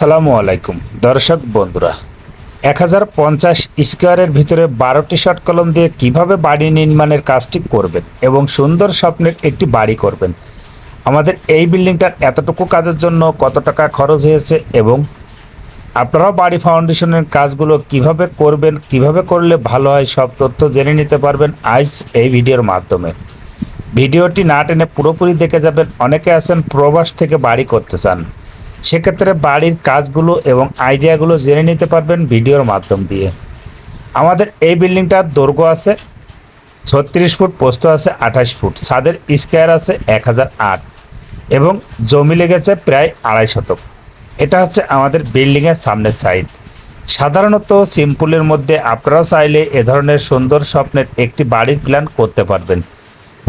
আসসালামু আলাইকুম, দর্শক বন্ধুরা। এক হাজার পঞ্চাশ স্কোয়ারের ভিতরে বারোটি শট কলম দিয়ে কীভাবে বাড়ি নির্মাণের কাজটি করবেন এবং সুন্দর স্বপ্নের একটি বাড়ি করবেন? আমাদের এই বিল্ডিংটার এতটুকু কাজের জন্য কত টাকা খরচ হয়েছে এবং আপনারাও বাড়ি ফাউন্ডেশনের কাজগুলো কীভাবে করবেন, কীভাবে করলে ভালো হয়, সব তথ্য জেনে নিতে পারবেন আজ এই ভিডিওর মাধ্যমে। ভিডিওটি না টেনে পুরোপুরি দেখে যাবেন। অনেকে আছেন প্রবাস থেকে বাড়ি করতে চান। সেক্ষেত্রে বাড়ির কাজগুলো এবং আইডিয়াগুলো জেনে নিতে পারবেন ভিডিওর মাধ্যম দিয়ে। আমাদের এই বিল্ডিংটার দৈর্ঘ্য আছে, ছত্রিশ ফুট পোস্ত আছে, আঠাশ ফুট। ছাদের স্কোয়ার আছে এক হাজার আট এবং জমি লেগেছে প্রায় আড়াই শতক। এটা হচ্ছে আমাদের বিল্ডিংয়ের সামনের সাইড। সাধারণত সিম্পলের মধ্যে আপনারাও চাইলে এ ধরনের সুন্দর স্বপ্নের একটি বাড়ির প্ল্যান করতে পারবেন।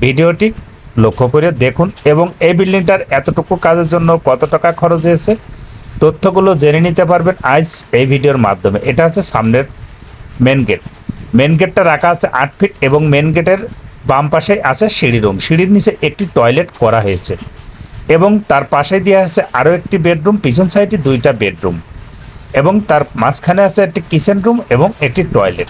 ভিডিওটি লক্ষ্য করে দেখুন, এবং এই বিল্ডিংটার এতটুকু কাজের জন্য কত টাকা খরচ হয়েছে? তথ্যগুলো জেনে নিতে পারবেন আজ এই ভিডিওর মাধ্যমে। এটা হচ্ছে সামনের মেন গেট মেন গেটটা রাখা আছে আট ফিট এবং মেন গেটের বাম পাশে আছে সিঁড়ি রুম সিঁড়ির নিচে একটি টয়লেট করা হয়েছে, এবং তার পাশে দেওয়া আছে আরও একটি বেডরুম পিছন সাইডে দুইটা বেডরুম এবং তার মাঝখানে আছে একটি কিচেন রুম এবং একটি টয়লেট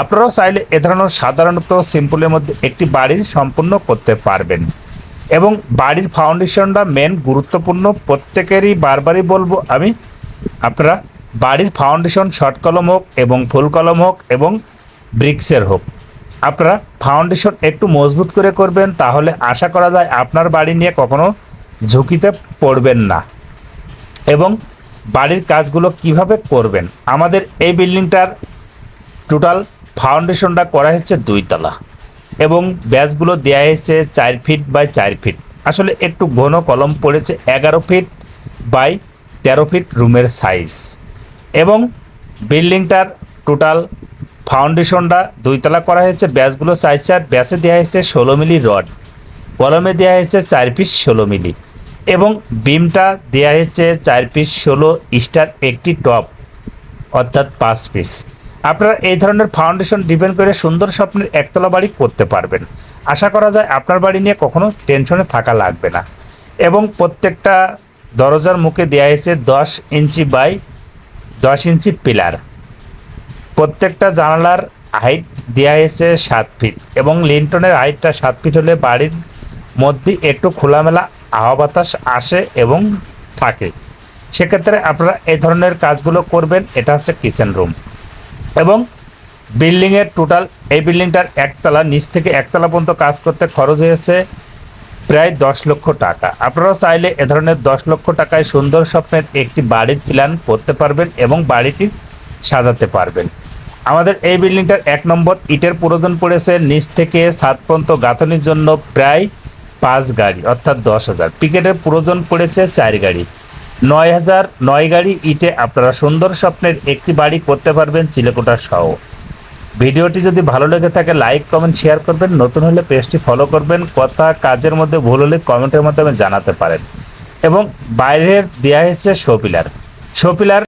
আপনারাও চাইলে এ ধরনের সাধারণত সিম্পলের মধ্যে একটি বাড়ির সম্পূর্ণ করতে পারবেন। এবং বাড়ির ফাউন্ডেশনটা মেন গুরুত্বপূর্ণ। প্রত্যেকেরই বারবারই বলব আমি, আপনারা বাড়ির ফাউন্ডেশন শর্ট কলম হোক এবং ফুল কলম হোক এবং ব্রিক্সের হোক, আপনারা ফাউন্ডেশন একটু মজবুত করে করবেন তাহলে আশা করা যায় আপনার বাড়ি নিয়ে কখনো ঝুঁকিতে পড়বেন না। এবং বাড়ির কাজগুলো কীভাবে করবেন? আমাদের এই বিল্ডিংটার টোটাল ফাউন্ডেশনটা করা হচ্ছে দুইতলা এবং ব্যাচগুলো দেওয়া হয়েছে চার ফিট বাই চার ফিট। আসলে একটু ঘন কলম পড়েছে, এগারো ফিট বাই তেরো ফিট রুমের সাইজ। এবং বিল্ডিংটার টোটাল ফাউন্ডেশনটা দুইতলা করা হয়েছে, ব্যাচগুলো চার চার, ব্যাচে দেওয়া হয়েছে ষোলো মিলি রড, কলমে দেওয়া হয়েছে চার পিস ষোলো মিলি। এবং বিমটা দেওয়া হয়েছে চার পিস ষোলো স্টার একটি টপ অর্থাৎ পাঁচ পিস আপনারা এই ধরনের ফাউন্ডেশন ডিপেন্ড করে সুন্দর স্বপ্নের একতলা বাড়ি করতে পারবেন। আশা করা যায় আপনার বাড়ি নিয়ে কখনো টেনশনে থাকা লাগবে না। এবং প্রত্যেকটা দরজার মুখে দেওয়া হয়েছে দশ ইঞ্চি বাই দশ ইঞ্চি পিলার। প্রত্যেকটা জানালার হাইট দেওয়া হয়েছে সাত ফিট এবং লিন্টনের হাইটটা সাত ফিট হলে বাড়ির মধ্যে একটু খোলামেলা হাওয়া বাতাস আসে এবং থাকে। সেক্ষেত্রে আপনারা এই ধরনের কাজগুলো করবেন, এটা হচ্ছে কিচেন রুম এবং বিল্ডিংয়ের টোটাল এই বিল্ডিংটার একতলা, নিচ থেকে একতলা পর্যন্ত কাজ করতে খরচ হয়েছে প্রায় দশ লক্ষ টাকা। আপনারাও চাইলে এ ধরনের দশ লক্ষ টাকায় সুন্দর স্বপ্নের একটি বাড়ির প্ল্যান করতে পারবেন এবং বাড়িটি সাজাতে পারবেন। আমাদের এই বিল্ডিংটার এক নম্বর ইটের প্রয়োজন পড়েছে, নিচ থেকে সাত পর্যন্ত গাঁথনির জন্য প্রায় পাঁচ গাড়ি, অর্থাৎ দশ হাজার। পিকেটের প্রয়োজন পড়েছে চার গাড়ি। নয় হাজার নয় গাড়ি ইটে আপনারা সুন্দর স্বপ্নের একটি বাড়ি করতে পারবেন চিলেকোটা সহ। ভিডিওটি যদি ভালো লেগে থাকে, লাইক, কমেন্ট, শেয়ার করবেন। নতুন হলে পেজটি ফলো করবেন। কথা, কাজের মধ্যে ভুল হলে কমেন্টের মাধ্যমে জানাতে পারেন। এবং বাইরের দেওয়া হয়েছে শো পিলার। Show pillar